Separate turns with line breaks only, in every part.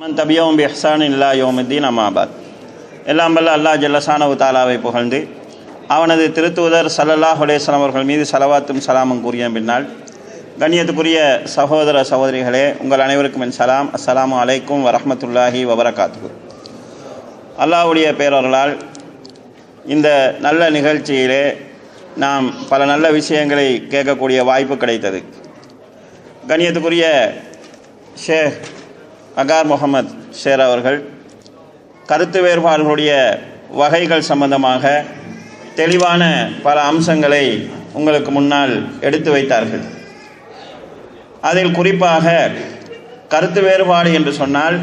மன் தபியவும் B இஹ்சான் இல்லா யோமுத்தீன் அமாபாத் எல்லாம் வல்ல அல்லாஹ் ஜல்லசானவு தாலாவை புகழ்ந்து அவனது திருத்தூதர் சல்லல்லாஹ் ஹுலேசன் அவர்கள் மீது சலவாத்தும் சலாமும் கூறிய பின்னால் கண்ணியத்துக்குரிய சகோதர சகோதரிகளே உங்கள் அனைவருக்கும் என் சலாம் அஸ்லாம் அலைக்கும் வரமத்துல்லாஹி வபரகாத்து அல்லாஹ்வுடைய பேரர்களால் இந்த நல்ல நிகழ்ச்சியிலே நாம் பல நல்ல விஷயங்களை கேட்கக்கூடிய வாய்ப்பு கிடைத்தது. கண்ணியத்துக்குரிய ஷேக் அகார் முகமது ஷேர் அவர்கள் கருத்து வேறுபாடுகளுடைய வகைகள் சம்பந்தமாக தெளிவான பல அம்சங்களை உங்களுக்கு முன்னால் எடுத்து வைத்தார்கள். அதில் குறிப்பாக கருத்து வேறுபாடு என்று சொன்னால்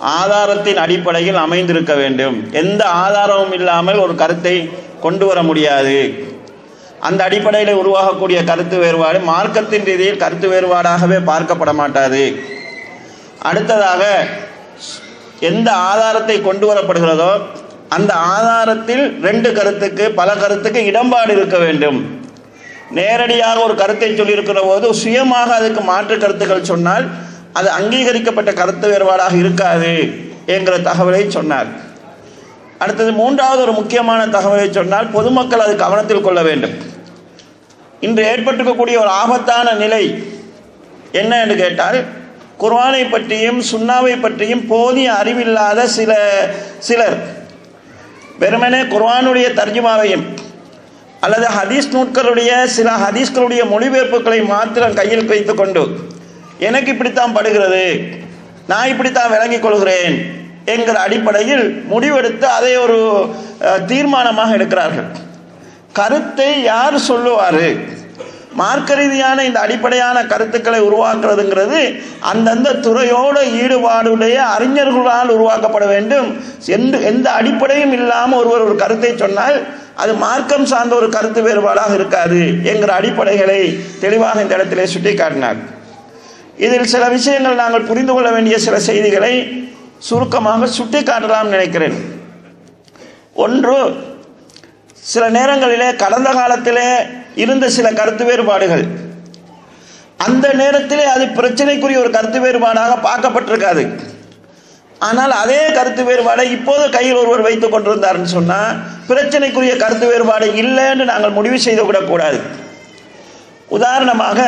ஆதாரத்தின் அடிப்படையில் அமைந்திருக்க வேண்டும். எந்த ஆதாரமும் இல்லாமல் ஒரு கருத்தை கொண்டு வர முடியாது. அந்த அடிப்படையில் உருவாகக்கூடிய கருத்து வேறுபாடு மார்க்கத்தின் ரீதியில் கருத்து வேறுபாடாகவே பார்க்கப்பட மாட்டாது. அடுத்ததாக எந்த ஆதாரத்தை கொண்டு வரப்படுகிறதோ அந்த ஆதாரத்தில் ரெண்டு கருத்துக்கு பல கருத்துக்கு இடம்பாடு இருக்க வேண்டும். நேரடியாக ஒரு கருத்தை சொல்லியிருக்கிற போது சுயமாக அதுக்கு மாற்று கருத்துக்கள் சொன்னால் அது அங்கீகரிக்கப்பட்ட கருத்து வேறுபாடாக இருக்காது என்கிற தகவலை சொன்னார். அடுத்தது மூன்றாவது ஒரு முக்கியமான தகவலை சொன்னால் பொதுமக்கள் அது கவனத்தில் கொள்ள வேண்டும். இன்று ஏற்பட்டிருக்கக்கூடிய ஒரு ஆபத்தான நிலை என்ன என்று கேட்டால் குர்வானை பற்றியும் சுண்ணாவை பற்றியும் போதிய அறிவில்லாத சில சிலர். வெறுமனே குர்வானுடைய தர்ஜுமாவையும் அல்லது ஹதீஸ் நூட்களுடைய சில ஹதீஸ்களுடைய மொழிபெயர்ப்புகளை மாத்திரம் கையில் வைத்துக்கொண்டு எனக்கு இப்படித்தான் படுகிறது நான் இப்படித்தான் விளங்கிக் கொள்கிறேன் என்கிற அடிப்படையில் முடிவெடுத்து அதை ஒரு தீர்மானமாக எடுக்கிறார்கள். கருத்தை யார் சொல்லுவார்? மார்க்க ரீதியான இந்த அடிப்படையான கருத்துக்களை உருவாக்குறதுங்கிறது அந்தந்த துறையோட ஈடுபாடுடைய அறிஞர்களால் உருவாக்கப்பட வேண்டும். எந்த எந்த அடிப்படையும் இல்லாமல் ஒருவர் ஒரு கருத்தை சொன்னால் அது மார்க்கம் சார்ந்த ஒரு கருத்து வேறுபாடாக இருக்காது என்கிற அடிப்படைகளை தெளிவாக இந்த இடத்திலே சுட்டி காட்டினார் இதில் சில விஷயங்கள் நாங்கள் புரிந்து கொள்ள வேண்டிய சில செய்திகளை சுருக்கமாக சுட்டி காட்டலாம் நினைக்கிறேன். ஒன்று சில நேரங்களிலே கடந்த காலத்திலே இருந்த சில கருத்து வேறுபாடுகள். அந்த நேரத்திலே அது பிரச்சனைக்குரிய ஒரு கருத்து வேறுபாடாக பார்க்கப்பட்டிருக்காது. ஆனால் அதே கருத்து வேறுபாடை இப்போது கையில் ஒருவர் வைத்துக் கொண்டிருந்தார்னு சொன்னால் பிரச்சனைக்குரிய கருத்து வேறுபாடு இல்லைன்னு நாங்கள் முடிவு செய்து விடக்கூடாது உதாரணமாக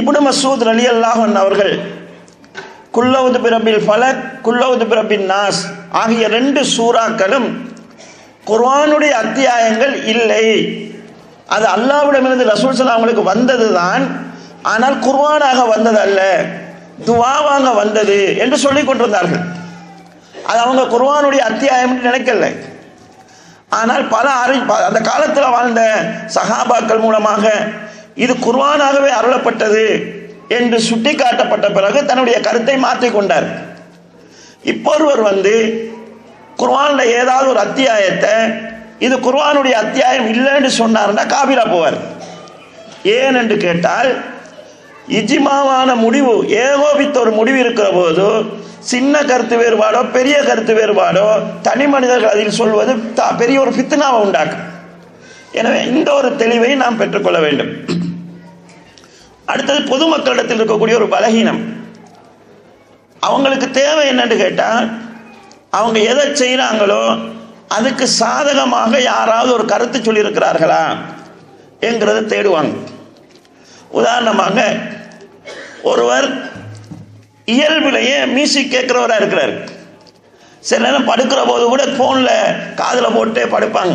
இப்னு மசூத் அலி அல்லாஹன் அவர்கள் குல்லவுது பிரபில் ஃபலக் குல்லவுது பிரபின் நாஸ் ஆகிய ரெண்டு சூறாக்களும் குர்வானுடைய அத்தியாயங்கள் இல்லை. அது அல்லாவிடமிருந்து ரசூல் ஸல்லல்லாஹு வந்தது தான். ஆனால் குர்வானாக வந்தது அல்ல துவாவாக வந்தது என்று சொல்லிக் கொண்டிருந்தார்கள். அது அவங்க குர்வானுடைய அத்தியாயம் என்று நினைக்கல. ஆனால் பல அறி அந்த காலத்தில் வாழ்ந்த சகாபாக்கள் மூலமாக இது குர்வானாகவே அருளப்பட்டது என்று சுட்டிக்காட்டப்பட்ட பிறகு தன்னுடைய கருத்தை மாற்றிக்கொண்டார் இப்போ ஒருவர் வந்து குர்வான்ல ஏதாவது ஒரு அத்தியாயத்தை இது குர்வானுடைய அத்தியாயம் இல்லைன்னு சொன்னார்னா காபிரா போவார். ஏன் என்று கேட்டால் இஜிமாவான முடிவு ஏகோபித்த ஒரு முடிவு இருக்கிற போது சின்ன கருத்து வேறுபாடோ பெரிய கருத்து வேறுபாடோ தனி மனிதர்கள் அதில் சொல்வது த- பெரிய ஒரு பித்தனாவை உண்டாக்கும். எனவே இந்த ஒரு தெளிவை நாம் பெற்றுக்கொள்ள வேண்டும். அடுத்தது பொதுமக்களிடத்தில் இருக்கக்கூடிய ஒரு பலகீனம். அவங்களுக்கு தேவை என்னன்னு கேட்டால் அவங்க எதை செய்கிறாங்களோ அதுக்கு சாதகமாக யாராவது ஒரு கருத்து சொல்லியிருக்கிறார்களா என்கிறத தேடுவாங்க. உதாரணமாக ஒருவர் இயல்பிலேயே மியூசிக் கேட்குறவராக இருக்கிறார். சில நேரம் படுக்கிற போது கூட ஃபோனில் காதில் போட்டு படுப்பாங்க.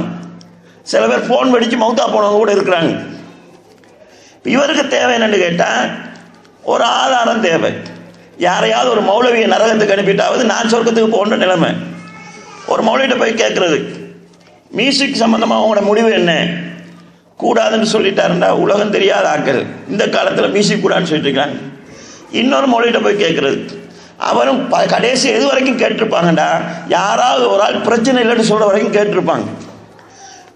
சில பேர் ஃபோன் வெடித்து மவுத்தா போனவங்க கூட இருக்கிறாங்க. இவருக்கு தேவை என்னென்னு கேட்டால் ஒரு ஆதாரம் தேவை. யாரையாவது ஒரு மௌலவியை நரகத்துக்கு அனுப்பிட்டாவது நான் சொர்க்கத்துக்கு போன்ற நிலைமை. ஒரு மௌலவிட்ட போய் கேட்குறது மியூசிக் சம்மந்தமாக அவங்களோட முடிவு என்ன? கூடாதுன்னு சொல்லிட்டாருண்டா உலகம் தெரியாத ஆக்கள் இந்த காலத்தில் மியூசிக் கூடாதுன்னு சொல்லிட்டுருக்காங்க. இன்னொரு மொழிகிட்ட போய் கேட்குறது அவரும் ப கடைசி எது வரைக்கும் கேட்டிருப்பாங்கடா? யாராவது ஒரு ஆள் பிரச்சனை இல்லைன்னு சொல்கிற வரைக்கும் கேட்டிருப்பாங்க.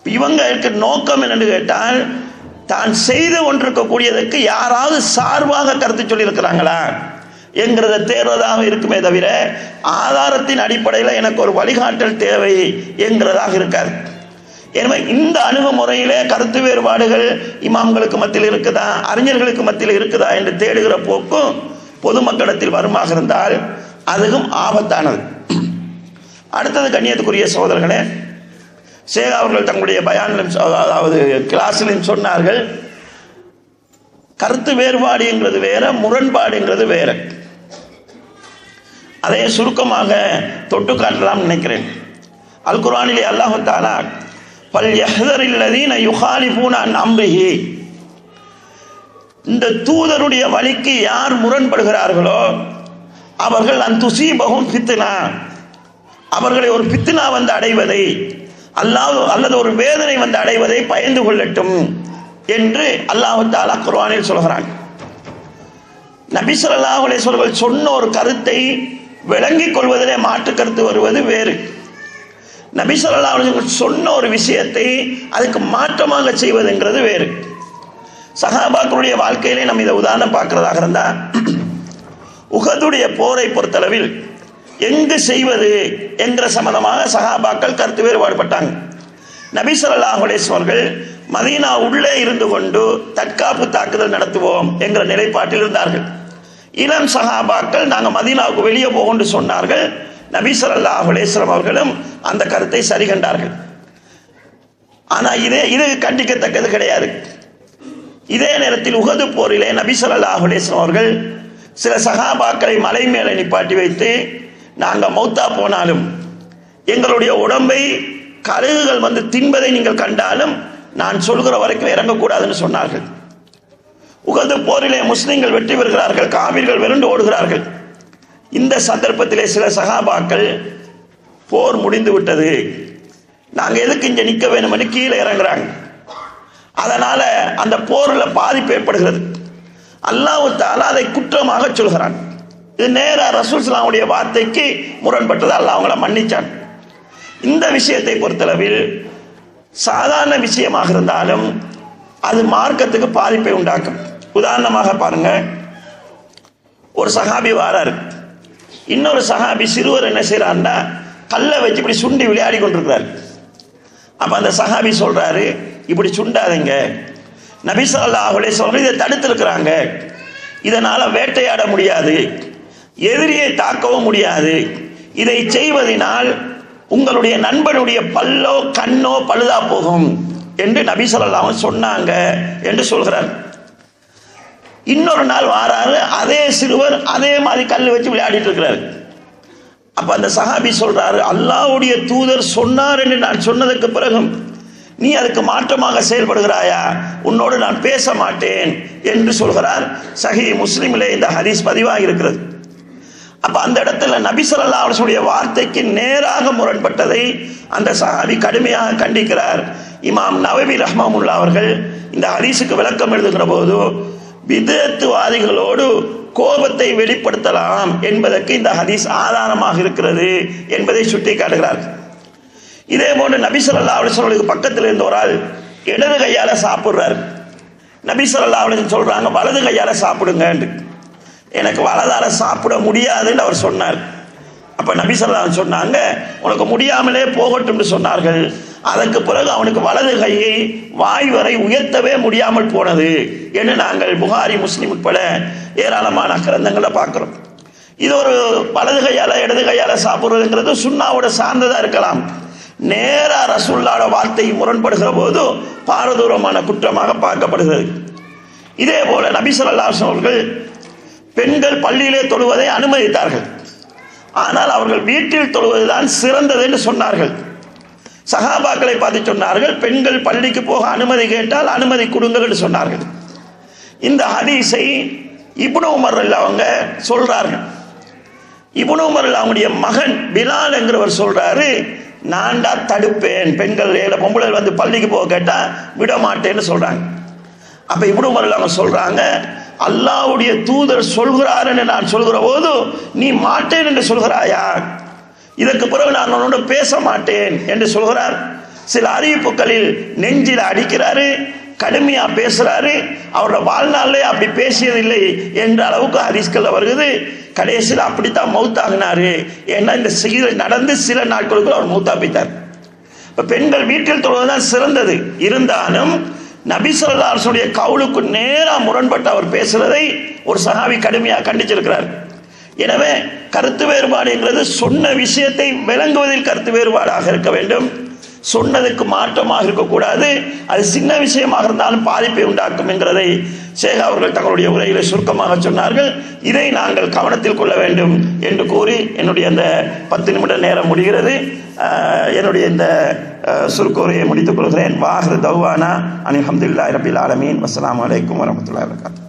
இவங்க இருக்க நோக்கம் என்னென்னு கேட்டால் தான் செய்து கொண்டிருக்கக்கூடியதற்கு யாராவது சார்பாக கருத்து சொல்லியிருக்கிறாங்களா? என்கிறத தேர்வதாக இருக்குமே தவிர ஆதாரத்தின் அடிப்படையில் எனக்கு ஒரு வழிகாட்டல் தேவை என்கிறதாக இருக்காது. எனவே இந்த அணுகுமுறையிலே கருத்து வேறுபாடுகள் இமாம்களுக்கு மத்தியில் இருக்குதா அறிஞர்களுக்கு மத்தியில் இருக்குதா என்று தேடுகிற போக்கும்
பொதுமக்களிடத்தில் வருமாக இருந்தால் அதுவும் ஆபத்தானது. அடுத்தது கண்ணியத்துக்குரிய சகோதரர்களே சேக அவர்கள் தங்களுடைய பயானிலும் அதாவது கிளாஸிலும் சொன்னார்கள் கருத்து வேறுபாடுங்கிறது வேற முரண்பாடுங்கிறது வேற. அதை சுருக்கமாக தொட்டு காட்டலாம் நினைக்கிறேன். அல் குர்ஆனிலே அல்லாஹு தாலா பல் யஹ்தரில்லதீன யுகாலிஃபூன அன் அம்ரிஹி. இந்த தூதருடைய வழிக்கு யார் முரண்படுகிறார்களோ அவர்கள் அந்த துசீபகம் பித்தினா அவர்களை ஒரு பித்தினா வந்து அடைவதை அல்லாஹ் அல்லது ஒரு வேதனை வந்து அடைவதை பயந்து கொள்ளட்டும் என்று அல்லாஹு தாலா குர்வானில் சொல்கிறான். நபி ஸல்லல்லாஹு சொன்ன ஒரு கருத்தை விளங்கிக் கொள்வதிலே மாற்று கருத்து வருவது வேறு. நபிசல்லா ஸல்லல்லாஹு சொன்ன ஒரு விஷயத்தை அதுக்கு மாற்றமாக செய்வதுங்கிறது வேறு. சஹாபாக்களுடைய வாழ்க்கையிலே நம்ம இதை உதாரணம் பார்க்கறதாக இருந்தா உகதுடைய போரை பொறுத்தளவில் எங்கு செய்வது என்ற சம்பந்தமாக சகாபாக்கள் கருத்து வேறுபாடுபட்டாங்க. நபி ஸல்லல்லாஹு அவர்கள் மதீனா உள்ளே இருந்து கொண்டு தற்காப்பு தாக்குதல் நடத்துவோம் என்ற நிலைப்பாட்டில் இருந்தார்கள். இளம் சஹாபாக்கள் நாங்கள் மதீனாவுக்கு வெளியே போகும்னு சொன்னார்கள். நபீசர் அல்லாஹ் அலைஹி அவர்களும் அந்த கருத்தை சரி கண்டார்கள். ஆனால் இதே இது கண்டிக்கத்தக்கது கிடையாது. இதே நேரத்தில் உகது போரிலே நபி அல்லாஹ் அலைஹி அவர்கள் சில சகாபாக்களை மலை மேலே நிப்பாட்டி வைத்து நாங்கள் மௌத்தா போனாலும் எங்களுடைய உடம்பை கழுகுகள் வந்து தின்பதை நீங்கள் கண்டாலும் நான் சொல்கிற வரைக்கும் இறங்கக்கூடாதுன்னு சொன்னார்கள். உகது போரிலே முஸ்லிம்கள் வெற்றி பெறுகிறார்கள் காவிர்கள் விரண்டு ஓடுகிறார்கள். இந்த சந்தர்ப்பத்திலே சில சகாபாக்கள் போர் முடிந்து விட்டது. நாங்கள் எதுக்கு இங்கே நிற்க வேணும்னு கீழே இறங்குறாங்க. அதனால அந்த போரில் பாதிப்பு ஏற்படுகிறது. அல்லாஹ் தாலா அதை குற்றமாக சொல்கிறான். இது நேராக ரசூல் சலாமுடைய வார்த்தைக்கு முரண்பட்டது அல்லாஹ் அவங்கள மன்னிச்சான். இந்த விஷயத்தை பொறுத்தளவில் சாதாரண விஷயமாக இருந்தாலும் அது மார்க்கத்துக்கு பாதிப்பை உண்டாக்கும். உதாரணமாக பாருங்க. ஒரு சகாபி வாரார். இன்னொரு சகாபி சிறுவர் என்ன செய்கிறாருன்னா கல்லை வச்சு இப்படி சுண்டி விளையாடி கொண்டிருக்கிறார். அப்ப அந்த சஹாபி சொல்றாரு இப்படி சுண்டாதீங்க. நபி ஸல்லல்லாஹு அலைஹி இதை தடுத்திருக்கிறாங்க. இதனால வேட்டையாட முடியாது. எதிரியை தாக்கவும் முடியாது. இதை செய்வதனால் உங்களுடைய நண்பனுடைய பல்லோ கண்ணோ பழுதா போகும். என்று நபி ஸல்லல்லாஹு சொன்னாங்க என்று சொல்கிறார். இன்னொரு நாள் வாராரு அதே சிறுவர் அதே மாதிரி கல் வச்சு விளையாடிட்டு இருக்கிறாரு. அப்ப அந்த சஹாபி சொல்றாரு அல்லாவுடைய தூதர் சொன்னார் என்று நான் சொன்னதுக்கு பிறகும் நீ அதுக்கு மாற்றமாக செயல்படுகிறாயா? உன்னோடு நான் பேச மாட்டேன் என்று சொல்கிறார். சஹி முஸ்லிமிலே இந்த ஹதீஸ் பதிவாக இருக்கிறது அப்ப அந்த இடத்துல நபி ஸல்லல்லாஹு வார்த்தைக்கு நேராக முரண்பட்டதை அந்த சஹாபி கடுமையாக கண்டிக்கிறார். இமாம் நவபி ரஹ்மாமுல்லா அவர்கள் இந்த ஹதீஸுக்கு விளக்கம் எழுதுகிற போது விதத்துவாதிகளோடு கோபத்தை வெளிப்படுத்தலாம் என்பதற்கு இந்த ஹதீஸ் ஆதாரமாக இருக்கிறது என்பதை சுட்டி காட்டுகிறார் இதே போன்று நபி ஸல்லல்லாஹு அலைஹி பக்கத்தில் இருந்த ஒரு ஆள் இடது கையால சாப்பிடுறாரு. நபி ஸல்லல்லாஹு அலைஹி சொல்றாங்க வலது கையால சாப்பிடுங்க எனக்கு வலதால சாப்பிட முடியாதுன்னு அவர் சொன்னார். அப்ப நபி சொன்னாங்க உனக்கு முடியாமலே போகட்டும்னு சொன்னார்கள். அதற்கு பிறகு அவனுக்கு வலது கையை வாய் வரை உயர்த்தவே முடியாமல் போனது என்று நாங்கள் புகாரி முஸ்லீம் உட்பட ஏராளமான கிரந்தங்களை பார்க்கிறோம். இது ஒரு வலது கையால இடது கையால சாப்பிடுறதுங்கிறது சுண்ணாவோட சார்ந்ததா இருக்கலாம். நேரா ரசுல்லாட வார்த்தை முரண்படுகிற போது பாரதூரமான குற்றமாக பார்க்கப்படுகிறது. இதே போல நபி அவர்கள் பெண்கள் பள்ளியிலே தொழுவதை அனுமதித்தார்கள். ஆனால் அவர்கள் வீட்டில் தொழுவதுதான் சிறந்தது என்று சொன்னார்கள். சகாபாக்களை பார்த்து சொன்னார்கள் பெண்கள் பள்ளிக்கு போக அனுமதி கேட்டால் அனுமதி கொடுங்கள் என்று சொன்னார்கள். இந்த ஹதீஸை இப்னு உமர் அவங்க சொல்றார்கள். இப்னு உமர் அவங்களுடைய மகன் பிலால் என்கிறவர் சொல்றாரு நான்டா தடுப்பேன். பெண்கள் ஏழை பொம்பளை வந்து பள்ளிக்கு போக கேட்டா விட மாட்டேன்னு சொல்றாங்க. அப்ப இப்னு உமர் அவங்க சொல்றாங்க அல்லாவுடைய தூதர் சொல்கிறாருன்னு நான் சொல்கிற போது நீ மாட்டேன் என்று சொல்கிறாயா? இதற்கு பிறகு நான் உன்னோட பேச மாட்டேன் என்று சொல்கிறார். சில அறிவிப்புகளில் நெஞ்சில் அடிக்கிறாரு கடுமையா பேசுறாரு. அவரோட வாழ்நாளிலே அப்படி பேசியதில்லை என்ற அளவுக்கு ஹரிஸ்கல்ல வருகிறது. கடைசியில் அப்படித்தான் மௌத்தாகினாரு. ஏன்னா இந்த சிகிச்சை நடந்து சில நாட்களுக்குள் அவர் மௌத்தா போய்த்தார் இப்ப பெண்கள் வீட்டில் தொழுவதுதான் சிறந்தது. இருந்தாலும் நபிசல்லாசுடைய கவுளுக்கு நேராக முரண்பட்டு அவர் பேசுறதை ஒரு சகாவி கடுமையாக கண்டிச்சிருக்கிறார். எனவே கருத்து வேறுபாடு என்கிறது சொன்ன விஷயத்தை விளங்குவதில் கருத்து வேறுபாடாக இருக்க வேண்டும். சொன்னதுக்கு மாற்றமாக இருக்கக்கூடாது. அது சின்ன விஷயமாக இருந்தாலும் பாதிப்பை உண்டாக்கும் என்கிறதை சேகா அவர்கள் தங்களுடைய உரையில சுருக்கமாக சொன்னார்கள். இதை நாங்கள் கவனத்தில் கொள்ள வேண்டும் என்று கூறி என்னுடைய அந்த பத்து நிமிட நேரம் முடிகிறது. என்னுடைய இந்த ஆஹ், சுருக்க உரையை முடித்துக் கொள்கிறேன். வாஹர் தௌவானா அனிஹம்துல்லா ரபில் ஆலமீன். வசலாம் அலைக்கும் வரமத்துல்லா வரகாத்து